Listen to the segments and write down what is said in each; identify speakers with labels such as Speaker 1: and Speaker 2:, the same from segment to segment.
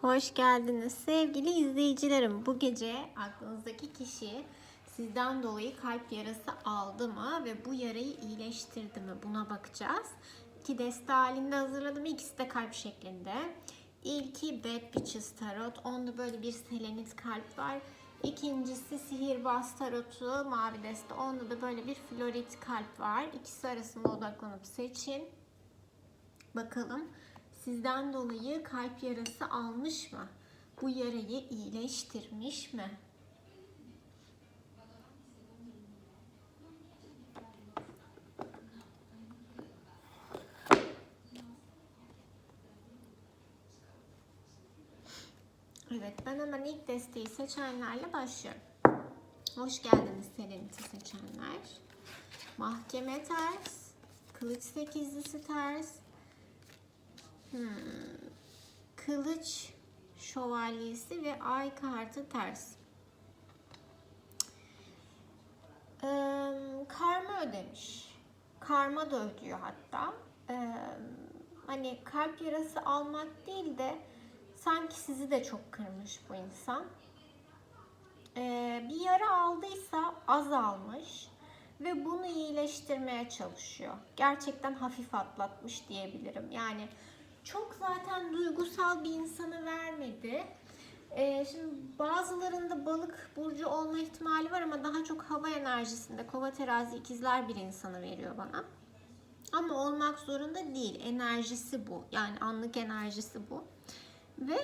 Speaker 1: Hoş geldiniz sevgili izleyicilerim. Bu gece aklınızdaki kişi sizden dolayı kalp yarası aldı mı ve bu yarayı iyileştirdi mi? Buna bakacağız. İki deste halinde hazırladım. İkisi de kalp şeklinde. İlki Bad Bitches Tarot. Onda böyle bir selenit kalp var. İkincisi Sihirbaz Tarotu mavi deste. Onda da böyle bir florit kalp var. İkisi arasında odaklanıp seçin. Bakalım sizden dolayı kalp yarası almış mı? Bu yarayı iyileştirmiş mi? Evet ben hemen ilk desteği seçenlerle başlıyorum. Hoş geldiniz Serenit'i seçenler. Mahkeme ters, kılıç sekizlisi ters, Hmm. Kılıç şövalyesi ve ay kartı ters. Ee, karma ödemiş. Karma da ödüyor hatta. Ee, hani kalp yarası almak değil de sanki sizi de çok kırmış bu insan. Ee, bir yara aldıysa az almış ve bunu iyileştirmeye çalışıyor. Gerçekten hafif atlatmış diyebilirim. Yani çok zaten duygusal bir insanı vermedi. Ee, şimdi bazılarında balık burcu olma ihtimali var ama daha çok hava enerjisinde kova terazi ikizler bir insanı veriyor bana. Ama olmak zorunda değil. Enerjisi bu. Yani anlık enerjisi bu. Ve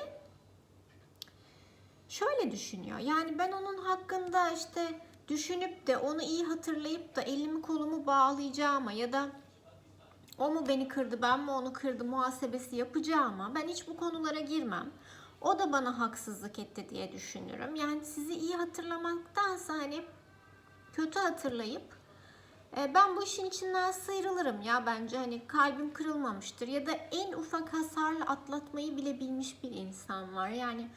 Speaker 1: şöyle düşünüyor. Yani ben onun hakkında işte düşünüp de onu iyi hatırlayıp da elimi kolumu bağlayacağıma ya da o mu beni kırdı, ben mi onu kırdı muhasebesi yapacağıma ben hiç bu konulara girmem. O da bana haksızlık etti diye düşünürüm. Yani sizi iyi hatırlamaktansa hani kötü hatırlayıp e, ben bu işin içinden sıyrılırım ya bence hani kalbim kırılmamıştır ya da en ufak hasarla atlatmayı bile bilmiş bir insan var. Yani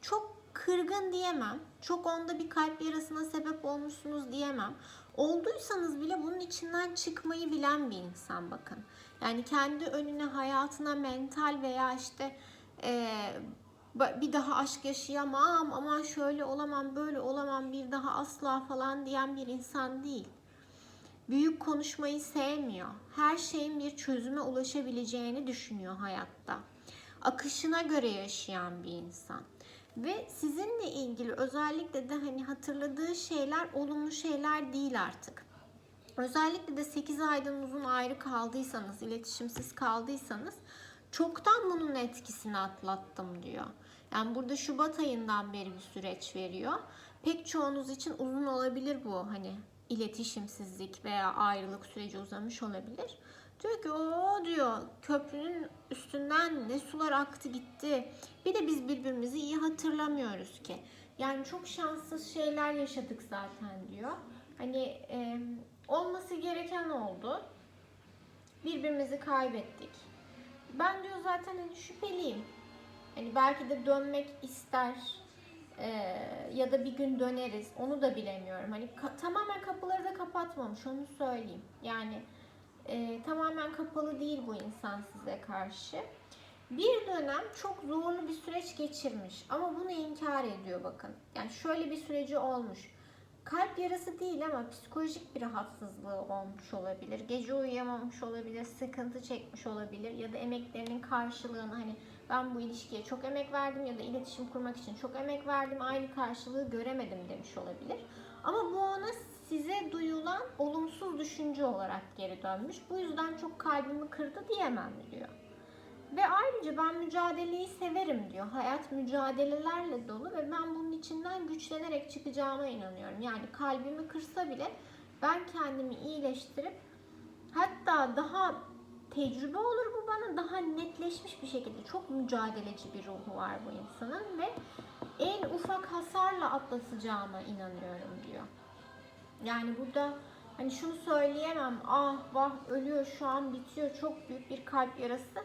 Speaker 1: çok kırgın diyemem. Çok onda bir kalp yarasına sebep olmuşsunuz diyemem. Olduysanız bile bunun içinden çıkmayı bilen bir insan bakın. Yani kendi önüne, hayatına mental veya işte e, bir daha aşk yaşayamam, aman şöyle olamam, böyle olamam, bir daha asla falan diyen bir insan değil. Büyük konuşmayı sevmiyor. Her şeyin bir çözüme ulaşabileceğini düşünüyor hayatta. Akışına göre yaşayan bir insan. Ve sizinle ilgili özellikle de hani hatırladığı şeyler olumlu şeyler değil artık. Özellikle de 8 aydan uzun ayrı kaldıysanız, iletişimsiz kaldıysanız çoktan bunun etkisini atlattım diyor. Yani burada Şubat ayından beri bir süreç veriyor. Pek çoğunuz için uzun olabilir bu hani iletişimsizlik veya ayrılık süreci uzamış olabilir. Diyor ki o diyor köprünün üstünden ne sular aktı gitti. Bir de biz birbirimizi iyi hatırlamıyoruz ki. Yani çok şanssız şeyler yaşadık zaten diyor. Hani e, olması gereken oldu. Birbirimizi kaybettik. Ben diyor zaten hani şüpheliyim. Hani belki de dönmek ister e, ya da bir gün döneriz. Onu da bilemiyorum. Hani ka- tamamen kapıları da kapatmamış onu söyleyeyim. Yani e, tamamen kapalı değil bu insan size karşı. Bir dönem çok zorlu bir süreç geçirmiş ama bunu inkar ediyor bakın. Yani şöyle bir süreci olmuş. Kalp yarası değil ama psikolojik bir rahatsızlığı olmuş olabilir. Gece uyuyamamış olabilir, sıkıntı çekmiş olabilir ya da emeklerinin karşılığını hani ben bu ilişkiye çok emek verdim ya da iletişim kurmak için çok emek verdim aynı karşılığı göremedim demiş olabilir. Ama bu ona size duyulan olumsuz düşünce olarak geri dönmüş. Bu yüzden çok kalbimi kırdı diyemem diyor. Ve ayrıca ben mücadeleyi severim diyor. Hayat mücadelelerle dolu ve ben bunun içinden güçlenerek çıkacağıma inanıyorum. Yani kalbimi kırsa bile ben kendimi iyileştirip hatta daha tecrübe olur bu bana daha netleşmiş bir şekilde çok mücadeleci bir ruhu var bu insanın ve en ufak hasarla atlatacağıma inanıyorum diyor. Yani burada hani şunu söyleyemem ah vah ölüyor şu an bitiyor çok büyük bir kalp yarası.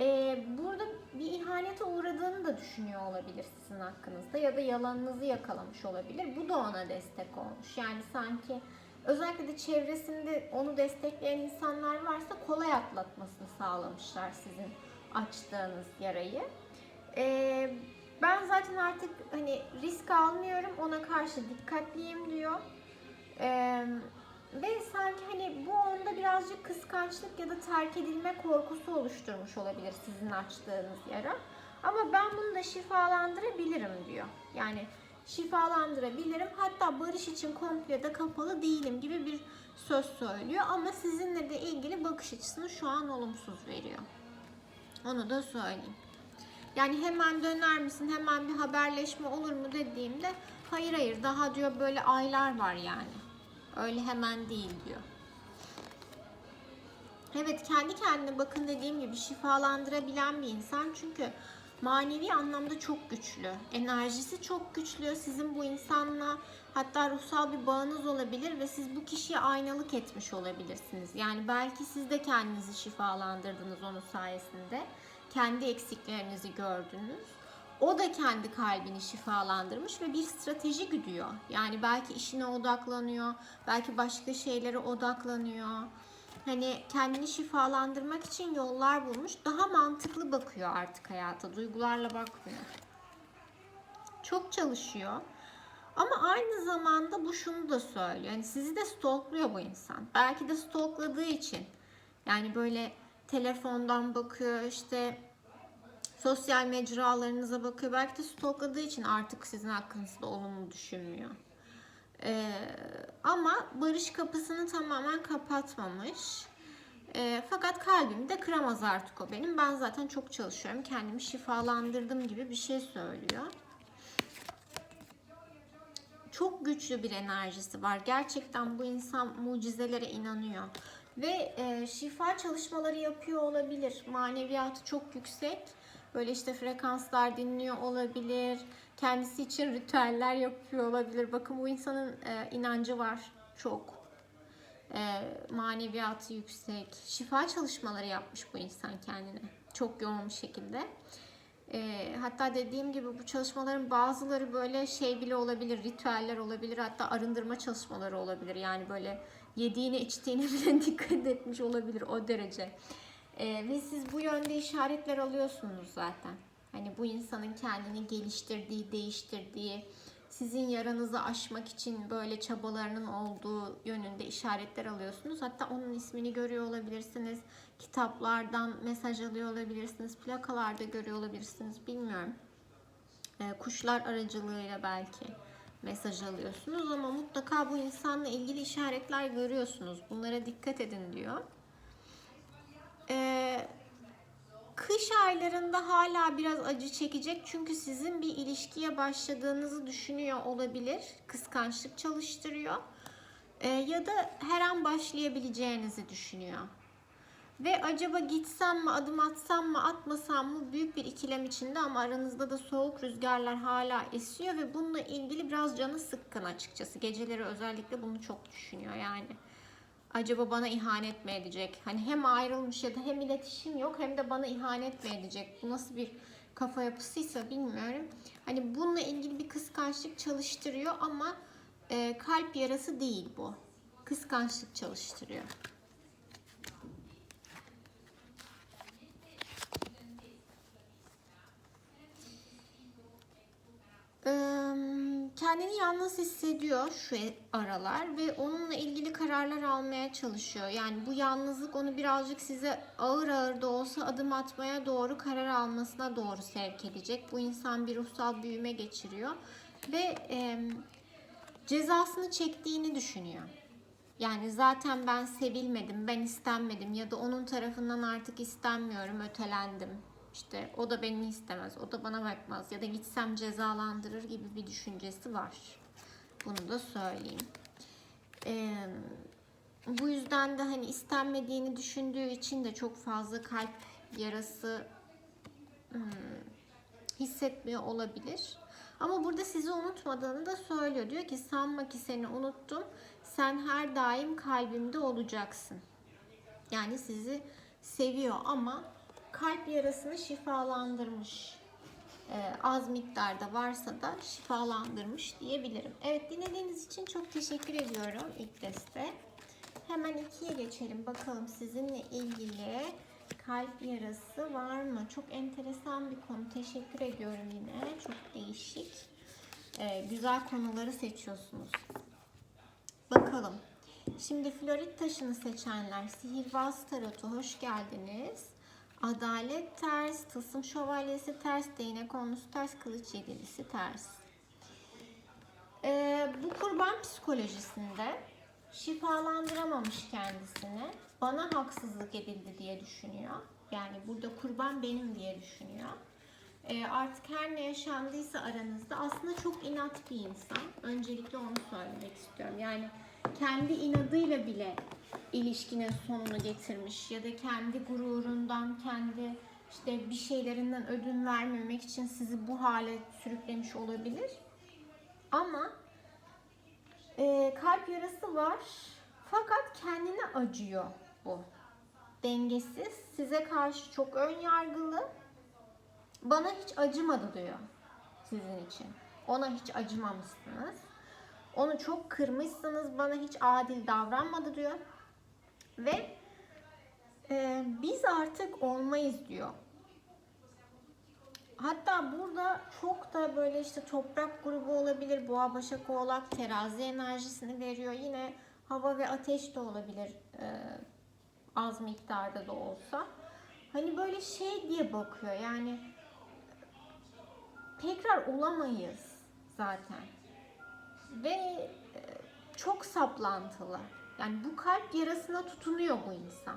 Speaker 1: Ee, burada bir ihanete uğradığını da düşünüyor olabilir sizin hakkınızda ya da yalanınızı yakalamış olabilir. Bu da ona destek olmuş. Yani sanki özellikle de çevresinde onu destekleyen insanlar varsa kolay atlatmasını sağlamışlar sizin açtığınız yarayı. Ee, ben zaten artık hani risk almıyorum ona karşı dikkatliyim diyor. Ee, ve sanki hani bu onda birazcık kıskançlık ya da terk edilme korkusu oluşturmuş olabilir sizin açtığınız yara. Ama ben bunu da şifalandırabilirim diyor. Yani şifalandırabilirim. Hatta barış için komple de kapalı değilim gibi bir söz söylüyor. Ama sizinle de ilgili bakış açısını şu an olumsuz veriyor. Onu da söyleyeyim. Yani hemen döner misin, hemen bir haberleşme olur mu dediğimde hayır hayır daha diyor böyle aylar var yani. Öyle hemen değil diyor. Evet kendi kendine bakın dediğim gibi şifalandırabilen bir insan çünkü manevi anlamda çok güçlü. Enerjisi çok güçlü. Sizin bu insanla hatta ruhsal bir bağınız olabilir ve siz bu kişiye aynalık etmiş olabilirsiniz. Yani belki siz de kendinizi şifalandırdınız onun sayesinde. Kendi eksiklerinizi gördünüz. O da kendi kalbini şifalandırmış ve bir strateji güdüyor. Yani belki işine odaklanıyor, belki başka şeylere odaklanıyor. Hani kendini şifalandırmak için yollar bulmuş. Daha mantıklı bakıyor artık hayata. Duygularla bakmıyor. Çok çalışıyor. Ama aynı zamanda bu şunu da söylüyor. Yani sizi de stalkluyor bu insan. Belki de stalkladığı için. Yani böyle telefondan bakıyor işte sosyal mecralarınıza bakıyor. Belki de stalkladığı için artık sizin hakkınızda olumlu düşünmüyor. Ee, ama barış kapısını tamamen kapatmamış. Ee, fakat kalbimi de kıramaz artık o benim. Ben zaten çok çalışıyorum. Kendimi şifalandırdım gibi bir şey söylüyor. Çok güçlü bir enerjisi var. Gerçekten bu insan mucizelere inanıyor. Ve e, şifa çalışmaları yapıyor olabilir. Maneviyatı çok yüksek. Böyle işte frekanslar dinliyor olabilir. Kendisi için ritüeller yapıyor olabilir. Bakın bu insanın e, inancı var çok. E, maneviyatı yüksek. Şifa çalışmaları yapmış bu insan kendine. Çok yoğun bir şekilde. E, hatta dediğim gibi bu çalışmaların bazıları böyle şey bile olabilir, ritüeller olabilir, hatta arındırma çalışmaları olabilir. Yani böyle yediğine içtiğine bile dikkat etmiş olabilir o derece. E, ve siz bu yönde işaretler alıyorsunuz zaten. Hani bu insanın kendini geliştirdiği, değiştirdiği, sizin yaranızı aşmak için böyle çabalarının olduğu yönünde işaretler alıyorsunuz. Hatta onun ismini görüyor olabilirsiniz. Kitaplardan mesaj alıyor olabilirsiniz. Plakalarda görüyor olabilirsiniz. Bilmiyorum. Ee, kuşlar aracılığıyla belki mesaj alıyorsunuz ama mutlaka bu insanla ilgili işaretler görüyorsunuz. Bunlara dikkat edin diyor. Ee, kış aylarında hala biraz acı çekecek çünkü sizin bir ilişkiye başladığınızı düşünüyor olabilir. Kıskançlık çalıştırıyor. Ee, ya da her an başlayabileceğinizi düşünüyor. Ve acaba gitsem mi, adım atsam mı, atmasam mı büyük bir ikilem içinde ama aranızda da soğuk rüzgarlar hala esiyor ve bununla ilgili biraz canı sıkkın açıkçası. Geceleri özellikle bunu çok düşünüyor yani. Acaba bana ihanet mi edecek? Hani hem ayrılmış ya da hem iletişim yok hem de bana ihanet mi edecek? Bu nasıl bir kafa yapısıysa bilmiyorum. Hani bununla ilgili bir kıskançlık çalıştırıyor ama e, kalp yarası değil bu. Kıskançlık çalıştırıyor. Eee, kendini yalnız hissediyor şu aralar ve onunla ilgili kararlar almaya çalışıyor. Yani bu yalnızlık onu birazcık size ağır ağır da olsa adım atmaya doğru karar almasına doğru sevk edecek. Bu insan bir ruhsal büyüme geçiriyor ve eee, cezasını çektiğini düşünüyor. Yani zaten ben sevilmedim, ben istenmedim ya da onun tarafından artık istenmiyorum, ötelendim. İşte o da beni istemez, o da bana bakmaz ya da gitsem cezalandırır gibi bir düşüncesi var. Bunu da söyleyeyim. Ee, bu yüzden de hani istenmediğini düşündüğü için de çok fazla kalp yarası hmm, hissetmiyor olabilir. Ama burada sizi unutmadığını da söylüyor. Diyor ki sanma ki seni unuttum. Sen her daim kalbimde olacaksın. Yani sizi seviyor ama kalp yarasını şifalandırmış. Ee, az miktarda varsa da şifalandırmış diyebilirim. Evet dinlediğiniz için çok teşekkür ediyorum ilk deste. Hemen ikiye geçelim. Bakalım sizinle ilgili Kalp yarası var mı? Çok enteresan bir konu. Teşekkür ediyorum yine. Çok değişik. Ee, güzel konuları seçiyorsunuz. Bakalım. Şimdi florit taşını seçenler, sihirbaz tarotu hoş geldiniz. Adalet ters, tılsım şövalyesi ters, değnek konusu ters, kılıç yedilisi ters. Ee, bu kurban psikolojisinde şifalandıramamış kendisini. Bana haksızlık edildi diye düşünüyor. Yani burada kurban benim diye düşünüyor. Ee, artık her ne yaşandıysa aranızda aslında çok inat bir insan. Öncelikle onu söylemek istiyorum. Yani kendi inadıyla bile ilişkinin sonunu getirmiş ya da kendi gururundan, kendi işte bir şeylerinden ödün vermemek için sizi bu hale sürüklemiş olabilir. Ama e, kalp yarası var. Fakat kendine acıyor bu. Dengesiz, size karşı çok ön yargılı. Bana hiç acımadı diyor sizin için. Ona hiç acımamışsınız. Onu çok kırmışsınız, bana hiç adil davranmadı diyor. Ve e, biz artık olmayız diyor. Hatta burada çok da böyle işte toprak grubu olabilir, boğa, başak, oğlak, terazi enerjisini veriyor. Yine hava ve ateş de olabilir e, az miktarda da olsa. Hani böyle şey diye bakıyor yani tekrar olamayız zaten. Ve e, çok saplantılı. Yani bu kalp yarasına tutunuyor bu insan.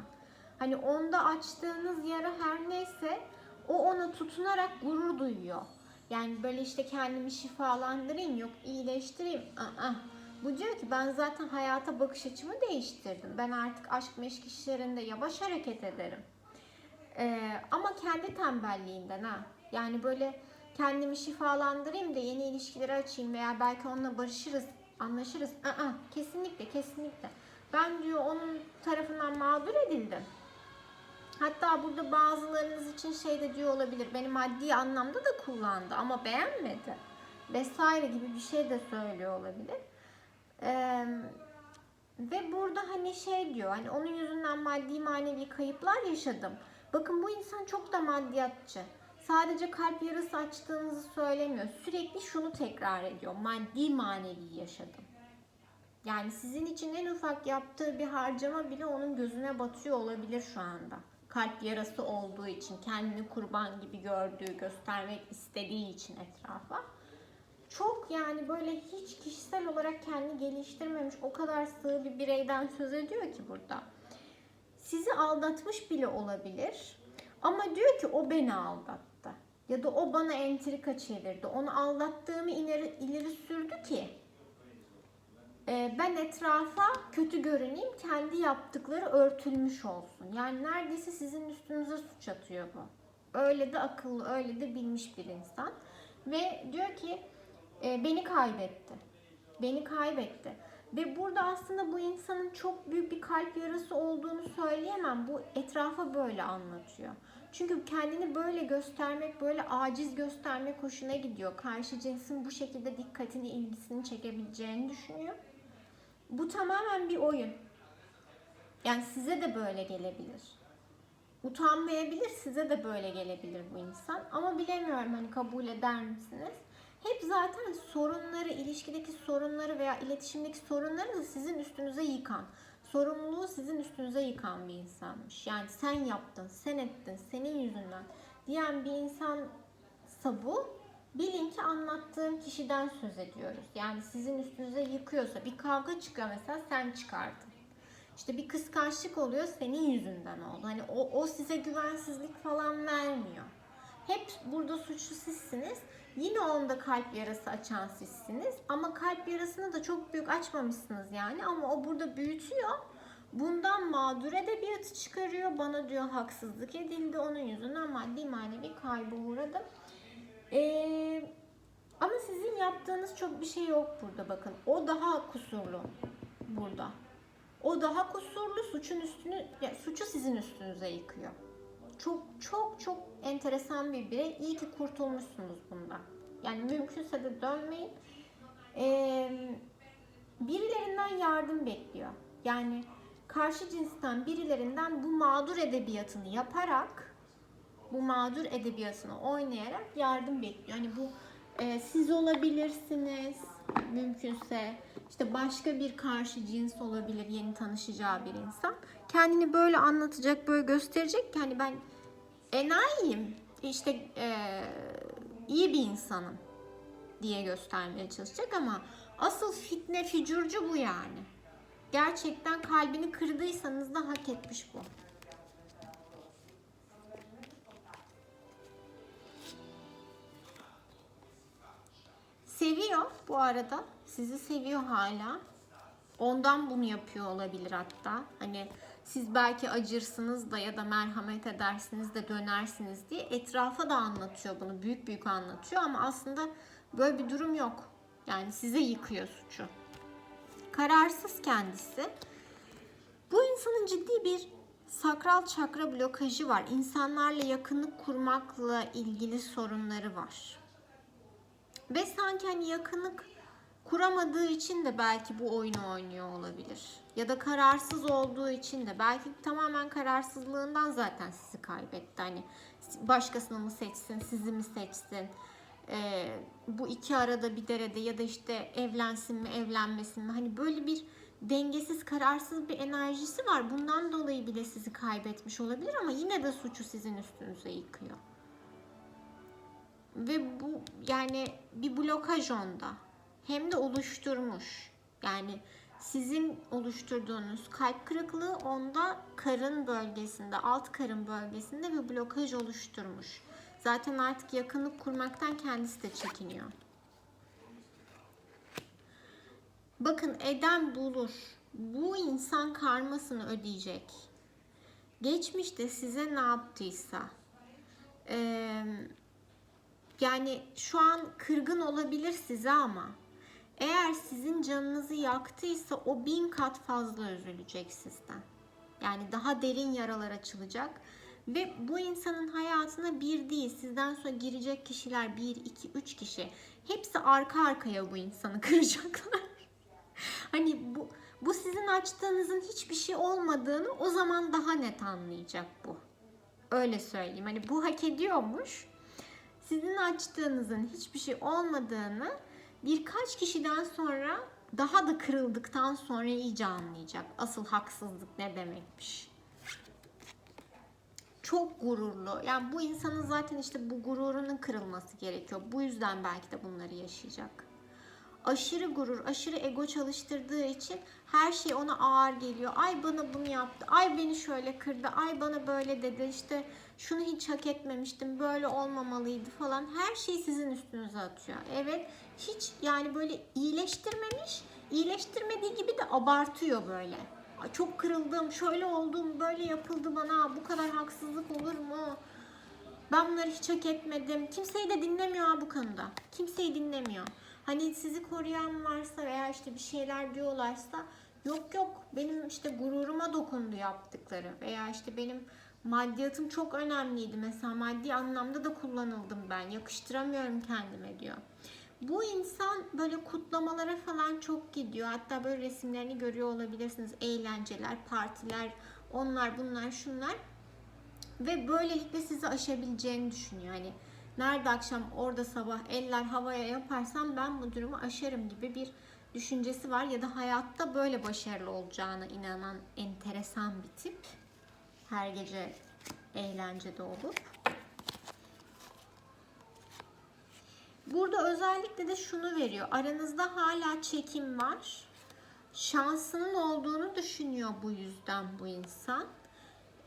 Speaker 1: Hani onda açtığınız yara her neyse o ona tutunarak gurur duyuyor. Yani böyle işte kendimi şifalandırayım yok iyileştireyim. Aa, bu diyor ki ben zaten hayata bakış açımı değiştirdim. Ben artık aşk meşk işlerinde yavaş hareket ederim. Ee, ama kendi tembelliğinden ha. Yani böyle kendimi şifalandırayım da yeni ilişkileri açayım veya belki onunla barışırız, anlaşırız. Aa, kesinlikle kesinlikle. Ben diyor onun tarafından mağdur edildim. Hatta burada bazılarınız için şey de diyor olabilir. Beni maddi anlamda da kullandı ama beğenmedi. Vesaire gibi bir şey de söylüyor olabilir. Ee, ve burada hani şey diyor hani onun yüzünden maddi manevi kayıplar yaşadım. Bakın bu insan çok da maddiyatçı. Sadece kalp yarası açtığınızı söylemiyor. Sürekli şunu tekrar ediyor. Maddi manevi yaşadım. Yani sizin için en ufak yaptığı bir harcama bile onun gözüne batıyor olabilir şu anda. Kalp yarası olduğu için, kendini kurban gibi gördüğü, göstermek istediği için etrafa. Çok yani böyle hiç kişisel olarak kendini geliştirmemiş, o kadar sığ bir bireyden söz ediyor ki burada. Sizi aldatmış bile olabilir. Ama diyor ki o beni aldattı. Ya da o bana entrika çevirdi. Onu aldattığımı ileri, ileri sürdü ki e, ben etrafa kötü görüneyim, kendi yaptıkları örtülmüş olsun. Yani neredeyse sizin üstünüze suç atıyor bu. Öyle de akıllı, öyle de bilmiş bir insan. Ve diyor ki e, beni kaybetti. Beni kaybetti. Ve burada aslında bu insanın çok büyük bir kalp yarası olduğunu söyleyemem. Bu etrafa böyle anlatıyor. Çünkü kendini böyle göstermek, böyle aciz göstermek hoşuna gidiyor. Karşı cinsin bu şekilde dikkatini, ilgisini çekebileceğini düşünüyor. Bu tamamen bir oyun. Yani size de böyle gelebilir. Utanmayabilir, size de böyle gelebilir bu insan. Ama bilemiyorum hani kabul eder misiniz? Hep zaten sorunları, ilişkideki sorunları veya iletişimdeki sorunları da sizin üstünüze yıkan, sorumluluğu sizin üstünüze yıkan bir insanmış. Yani sen yaptın, sen ettin, senin yüzünden diyen bir insansa bu bilin ki anlattığım kişiden söz ediyoruz. Yani sizin üstünüze yıkıyorsa bir kavga çıkıyor mesela sen çıkardın. İşte bir kıskançlık oluyor senin yüzünden oldu. Hani o, o size güvensizlik falan. Hep burada suçlu sizsiniz. Yine onda kalp yarası açan sizsiniz. Ama kalp yarasını da çok büyük açmamışsınız yani. Ama o burada büyütüyor. Bundan mağdur edebiyatı çıkarıyor. Bana diyor haksızlık edildi. Onun yüzünden maddi manevi kaybı uğradım. Ee, ama sizin yaptığınız çok bir şey yok burada bakın. O daha kusurlu burada. O daha kusurlu suçun üstünü, ya suçu sizin üstünüze yıkıyor. Çok çok çok enteresan bir birey. İyi ki kurtulmuşsunuz bundan. Yani mümkünse de dönmeyin. Ee, birilerinden yardım bekliyor. Yani karşı cinsten birilerinden bu mağdur edebiyatını yaparak bu mağdur edebiyatını oynayarak yardım bekliyor. Yani bu e, siz olabilirsiniz mümkünse işte başka bir karşı cins olabilir yeni tanışacağı bir insan. Kendini böyle anlatacak, böyle gösterecek ki hani ben enayiyim, işte e, iyi bir insanım diye göstermeye çalışacak ama asıl fitne fücurcu bu yani. Gerçekten kalbini kırdıysanız da hak etmiş bu. Seviyor bu arada. Sizi seviyor hala. Ondan bunu yapıyor olabilir hatta. Hani siz belki acırsınız da ya da merhamet edersiniz de dönersiniz diye etrafa da anlatıyor bunu. Büyük büyük anlatıyor ama aslında böyle bir durum yok. Yani size yıkıyor suçu. Kararsız kendisi. Bu insanın ciddi bir sakral çakra blokajı var. İnsanlarla yakınlık kurmakla ilgili sorunları var. Ve sanki hani yakınlık kuramadığı için de belki bu oyunu oynuyor olabilir. Ya da kararsız olduğu için de belki tamamen kararsızlığından zaten sizi kaybetti. Hani başkasını mı seçsin, sizi mi seçsin? Ee, bu iki arada bir derede ya da işte evlensin mi, evlenmesin mi? Hani böyle bir dengesiz, kararsız bir enerjisi var. Bundan dolayı bile sizi kaybetmiş olabilir ama yine de suçu sizin üstünüze yıkıyor. Ve bu yani bir blokaj onda. Hem de oluşturmuş. Yani sizin oluşturduğunuz kalp kırıklığı onda karın bölgesinde, alt karın bölgesinde bir blokaj oluşturmuş. Zaten artık yakınlık kurmaktan kendisi de çekiniyor. Bakın eden bulur. Bu insan karmasını ödeyecek. Geçmişte size ne yaptıysa, eee yani şu an kırgın olabilir size ama eğer sizin canınızı yaktıysa o bin kat fazla üzülecek sizden. Yani daha derin yaralar açılacak. Ve bu insanın hayatına bir değil, sizden sonra girecek kişiler bir, iki, üç kişi. Hepsi arka arkaya bu insanı kıracaklar. hani bu, bu sizin açtığınızın hiçbir şey olmadığını o zaman daha net anlayacak bu. Öyle söyleyeyim. Hani bu hak ediyormuş sizin açtığınızın hiçbir şey olmadığını birkaç kişiden sonra daha da kırıldıktan sonra iyice anlayacak. Asıl haksızlık ne demekmiş. Çok gururlu. Yani bu insanın zaten işte bu gururunun kırılması gerekiyor. Bu yüzden belki de bunları yaşayacak. Aşırı gurur, aşırı ego çalıştırdığı için her şey ona ağır geliyor. Ay bana bunu yaptı, ay beni şöyle kırdı, ay bana böyle dedi. İşte şunu hiç hak etmemiştim, böyle olmamalıydı falan. Her şeyi sizin üstünüze atıyor. Evet, hiç yani böyle iyileştirmemiş, iyileştirmediği gibi de abartıyor böyle. Çok kırıldım, şöyle oldum, böyle yapıldı bana, bu kadar haksızlık olur mu? Ben bunları hiç hak etmedim. Kimseyi de dinlemiyor bu konuda. Kimseyi dinlemiyor. Hani sizi koruyan varsa veya işte bir şeyler diyorlarsa yok yok benim işte gururuma dokundu yaptıkları veya işte benim maddiyatım çok önemliydi. Mesela maddi anlamda da kullanıldım ben. Yakıştıramıyorum kendime diyor. Bu insan böyle kutlamalara falan çok gidiyor. Hatta böyle resimlerini görüyor olabilirsiniz. Eğlenceler, partiler, onlar bunlar şunlar. Ve böylelikle sizi aşabileceğini düşünüyor. Hani nerede akşam orada sabah eller havaya yaparsam ben bu durumu aşarım gibi bir düşüncesi var. Ya da hayatta böyle başarılı olacağına inanan enteresan bir tip. Her gece eğlencede olup. Burada özellikle de şunu veriyor. Aranızda hala çekim var. Şansının olduğunu düşünüyor bu yüzden bu insan.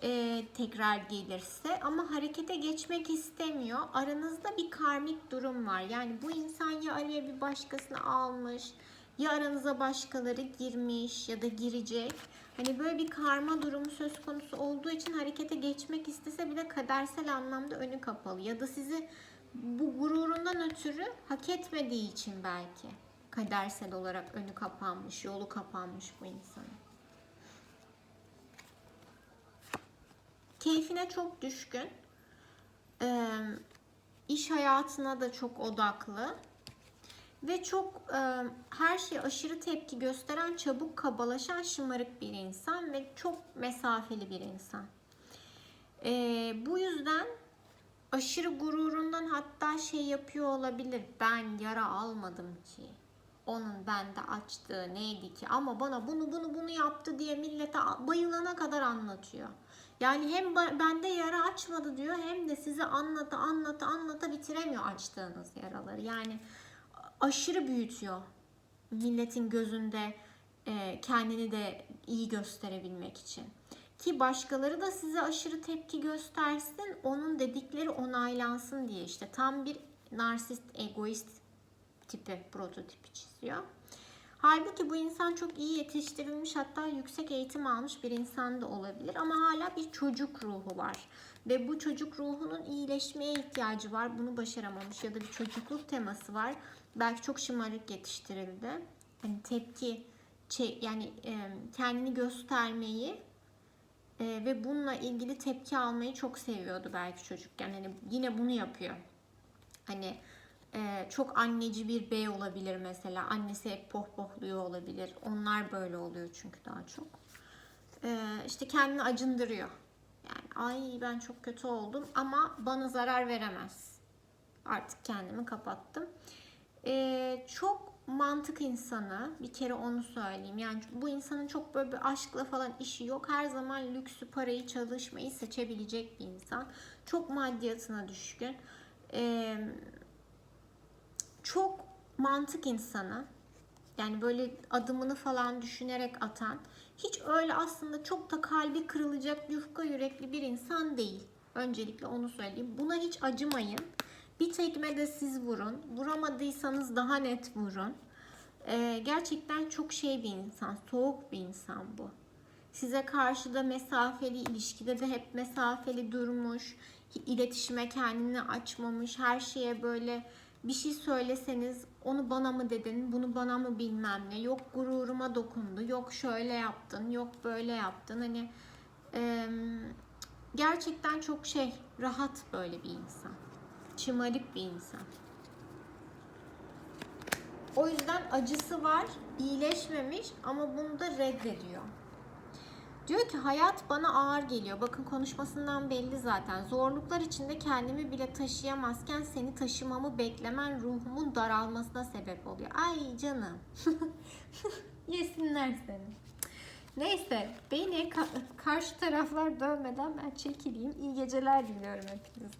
Speaker 1: Ee, tekrar gelirse ama harekete geçmek istemiyor. Aranızda bir karmik durum var. Yani bu insan ya araya bir başkasını almış ya aranıza başkaları girmiş ya da girecek. Hani böyle bir karma durumu söz konusu olduğu için harekete geçmek istese bile kadersel anlamda önü kapalı. Ya da sizi bu gururundan ötürü hak etmediği için belki kadersel olarak önü kapanmış, yolu kapanmış bu insanın. Keyfine çok düşkün. Ee, iş hayatına da çok odaklı. Ve çok e, her şeye aşırı tepki gösteren, çabuk kabalaşan, şımarık bir insan ve çok mesafeli bir insan. E, bu yüzden aşırı gururundan hatta şey yapıyor olabilir. Ben yara almadım ki. Onun bende açtığı neydi ki? Ama bana bunu bunu bunu yaptı diye millete bayılana kadar anlatıyor. Yani hem bende yara açmadı diyor hem de size anlata anlata anlata bitiremiyor açtığınız yaraları. Yani aşırı büyütüyor milletin gözünde e, kendini de iyi gösterebilmek için. Ki başkaları da size aşırı tepki göstersin, onun dedikleri onaylansın diye işte tam bir narsist, egoist tipi, prototipi çiziyor. Halbuki bu insan çok iyi yetiştirilmiş hatta yüksek eğitim almış bir insan da olabilir ama hala bir çocuk ruhu var. Ve bu çocuk ruhunun iyileşmeye ihtiyacı var. Bunu başaramamış ya da bir çocukluk teması var. Belki çok şımarık yetiştirildi. Hani tepki yani kendini göstermeyi ve bununla ilgili tepki almayı çok seviyordu belki çocukken. Hani yine bunu yapıyor. Hani ee, çok anneci bir bey olabilir mesela. Annesi hep pohpohluyor olabilir. Onlar böyle oluyor çünkü daha çok. Ee, işte kendini acındırıyor. Yani ay ben çok kötü oldum ama bana zarar veremez. Artık kendimi kapattım. Ee, çok mantık insanı. Bir kere onu söyleyeyim. Yani bu insanın çok böyle bir aşkla falan işi yok. Her zaman lüksü, parayı, çalışmayı seçebilecek bir insan. Çok maddiyatına düşkün. Ee, çok mantık insanı. Yani böyle adımını falan düşünerek atan. Hiç öyle aslında çok da kalbi kırılacak yufka yürekli bir insan değil. Öncelikle onu söyleyeyim. Buna hiç acımayın. Bir tekme de siz vurun. Vuramadıysanız daha net vurun. Ee, gerçekten çok şey bir insan. Soğuk bir insan bu. Size karşı da mesafeli ilişkide de hep mesafeli durmuş. iletişime kendini açmamış. Her şeye böyle bir şey söyleseniz onu bana mı dedin, bunu bana mı bilmem ne, yok gururuma dokundu, yok şöyle yaptın, yok böyle yaptın. Hani e, gerçekten çok şey, rahat böyle bir insan. Şımarık bir insan. O yüzden acısı var, iyileşmemiş ama bunu da reddediyor. Diyor ki hayat bana ağır geliyor. Bakın konuşmasından belli zaten. Zorluklar içinde kendimi bile taşıyamazken seni taşımamı beklemen ruhumun daralmasına sebep oluyor. Ay canım. Yesinler seni. Neyse beni ka- karşı taraflar dövmeden ben çekileyim. İyi geceler diliyorum hepinize.